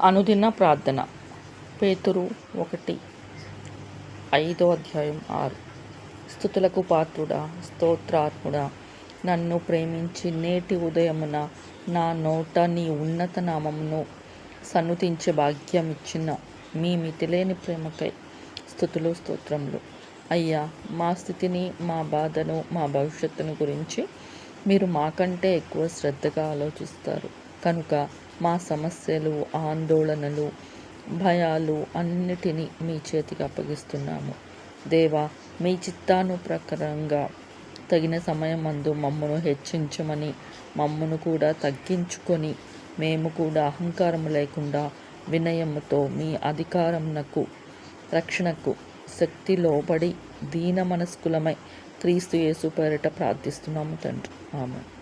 అనుదిన ప్రార్థన. పేతురు ఒకటి ఐదో అధ్యాయం ఆరు. స్థుతులకు పాత్రుడా స్తోత్రాత్ముడా నన్ను ప్రేమించి నేటి ఉదయమున నా నోట నీ ఉన్నత నామమును సన్నుతించే భాగ్యం ఇచ్చిన మీ మితిలేని ప్రేమకై స్థుతులు స్తోత్రములు. అయ్యా మా స్థితిని మా బాధను మా భవిష్యత్తును గురించి మీరు మాకంటే ఎక్కువ శ్రద్ధగా ఆలోచిస్తారు. కనుక మా సమస్యలు ఆందోళనలు భయాలు అన్నిటినీ మీ చేతికి అప్పగిస్తున్నాము. దేవా మీ చిత్తాను ప్రకారంగా తగిన సమయం అందు మమ్మను హెచ్చించమని మమ్మను కూడా తగ్గించుకొని మేము కూడా అహంకారం లేకుండా వినయముతో మీ అధికారంనకు రక్షణకు శక్తి లోబడి దీన మనస్కులమై క్రీస్తు యేసు పేరిట ప్రార్థిస్తున్నాము తండ్రి. ఆమె